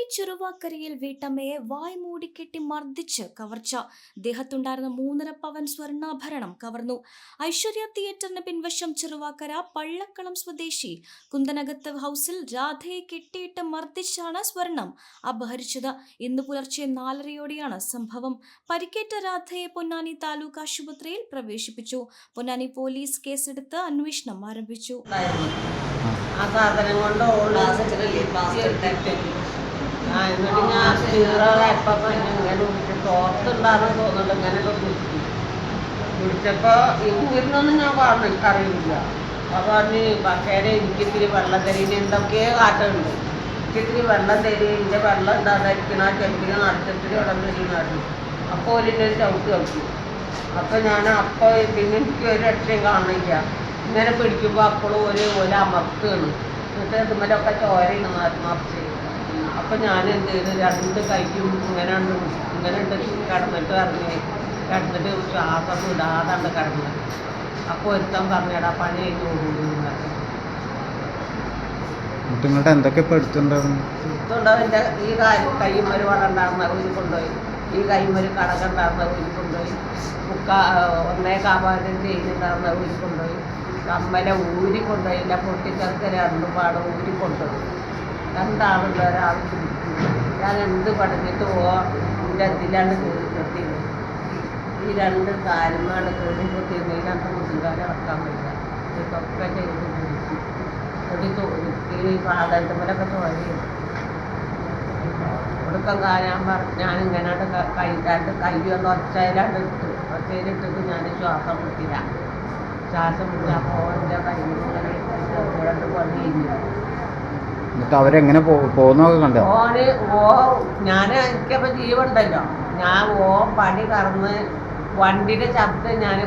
പട്ടാമ്പി ചെറുവാക്കരയിൽ വീട്ടമ്മയെ വായ് മൂടിക്കെട്ടി മർദ്ദിച്ച് കവർച്ച. ദേഹത്തുണ്ടായിരുന്ന മൂന്നര പവൻ സ്വർണാഭരണം കവർന്നു. ഐശ്വര്യ തിയേറ്ററിന് പിൻവശം ചെറുവാക്കര പള്ളക്കളം സ്വദേശി. കുന്തനകത്ത് ഹൗസിൽ രാധയെ കെട്ടിയിട്ട് മർദ്ദിച്ചാണ് സ്വർണം അപഹരിച്ചത്. ഇന്ന് പുലർച്ചെ നാലരയോടെയാണ് സംഭവം. പരിക്കേറ്റ രാധയെ പൊന്നാനി താലൂക്ക് ആശുപത്രിയിൽ പ്രവേശിപ്പിച്ചു. പൊന്നാനി പോലീസ് കേസെടുത്ത് അന്വേഷണം ആരംഭിച്ചു. ആ സാധനം കൊണ്ട് ഓൾ എടുത്തിട്ട് ആ എന്നിട്ട് ഞാൻ ചീറായപ്പോ ഇങ്ങനെ കുടിച്ച് തോർത്തുണ്ടാകുന്ന തോന്നുന്നുണ്ട് ഇങ്ങനെയൊക്കെ കുടിച്ചു കുടിച്ചപ്പോ ഇരുന്നൊന്നും ഞാൻ പറഞ്ഞു എനിക്കറിയില്ല. അപ്പൊ പറഞ്ഞ് പക്ഷേ എനിക്ക് ഇത്തിരി വെള്ളം തരീന് എന്തൊക്കെയോ കാട്ടുണ്ട് എനിക്ക് ഇത്തിരി വെള്ളം തരി എന്റെ വെള്ളം ഉണ്ടാകാതിരിക്കണ ആ ചെമ്പിന് നടത്തിട്ട് വെള്ളം തരീന്ന് പറഞ്ഞു അപ്പോൾ ഒരു ചവിട്ട് കളിക്കും അപ്പൊ ഞാൻ അപ്പോൾ പിന്നെ എനിക്ക് ഒരു രക്ഷയും കാണുന്നില്ല. ഇങ്ങനെ പിടിക്കുമ്പോൾ അപ്പോഴും ഒരു ഒരു അമർത്തുകയാണ്. എന്നിട്ട് ഇതുമ്മലൊക്കെ ചോരയാണ് മറിച്ച് അപ്പൊ ഞാൻ എന്ത് ചെയ്തു? രണ്ട് കൈക്കും ഇങ്ങനെ ഉണ്ട് ഇങ്ങനെ ഉണ്ട് കിടന്നിട്ട് ഇറങ്ങി. കിടന്നിട്ട് ശ്വാസം ഇടാതാണ് കിടന്നത് അപ്പോൾ ഒരുത്തൻ പറഞ്ഞടാ പണി കഴിഞ്ഞ് എന്നിട്ട് എന്തൊക്കെ എന്റെ ഈ കൈമൊരു വള ഉണ്ടാകുന്ന ഊരി കൊണ്ടുപോയി. ഈ കൈമൊരു കടക ഉണ്ടാകുന്ന ഊരി കൊണ്ടുപോയി. മുക്കാ ഒന്നേ കാപാലം ചെയ്യുന്നുണ്ടാകുന്ന ഊരി കൊണ്ടുപോയി. കമ്മല ഊരി കൊണ്ടുപോയില്ല പൊട്ടിച്ചേർക്ക് രണ്ടും അന്നുപാട് ഊരി കൊണ്ടുപോയി. രണ്ടാളുള്ള ഒരാൾ പിടിച്ചു. ഞാൻ എന്ത് പഠിച്ചിട്ട് പോ എന്റെ ഇതിലാണ് കയറി കെട്ടിയത് ഈ രണ്ട് കാലുമാണ് കയറി കെട്ടിയത് ഈ രണ്ട് മുട്ടുകാരെ പറ്റില്ല. ഇതൊക്കെ ചെയ്ത് ഒരു തോന്നി ഈ പാദത്തുമ്മലൊക്കെ തോന്നി. ഒടുക്കം ഞാൻ പറഞ്ഞു ഞാൻ ഇങ്ങനെ കൈ രണ്ട് കൈ ഒന്ന് ഒച്ചയിലാണ്ട് ഇട്ടു. ഒച്ചയിലിട്ടിട്ട് ഞാൻ ശ്വാസം മുട്ടില്ല. ശ്വാസം മുട്ടില്ല അപ്പോൾ എന്റെ കൈ ഇട്ടിട്ട് രണ്ട് എന്നിട്ട് അവരെങ്ങനെ പോകുന്നൊക്കെ കണ്ടോ? ഓന് ഓ ഞാൻ എനിക്കപ്പോ ജീവുണ്ടല്ലോ. ഞാൻ ഓ പണി കറന്ന് വണ്ടിയുടെ ശബ്ദം ഞാൻ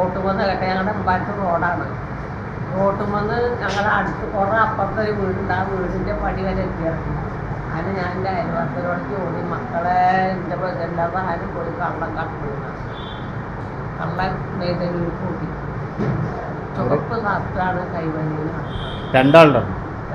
ഓട്ടുമെന്ന് കേട്ടെ. ഞങ്ങളുടെ മുമ്പായിട്ട് റോഡാണ്. ഓട്ടുമെന്ന് ഞങ്ങളുടെ അടുത്ത് കുറേ അപ്പുറത്തെ ഒരു വീടുണ്ട്. ആ വീടിന്റെ പണി വരെ എത്തിയിറങ്ങി അതിന് ഞാൻ എന്റെ അയൽവാസികളോട് ഓടി മക്കളെ എന്റെ എല്ലാ ആരും പോയി കള്ളം കണ്ടു കള്ളൻ മേതലൂർ കൂട്ടി ചുവപ്പ് സാത്താണ് കൈവഴിയിൽ രണ്ടാളുണ്ടോ?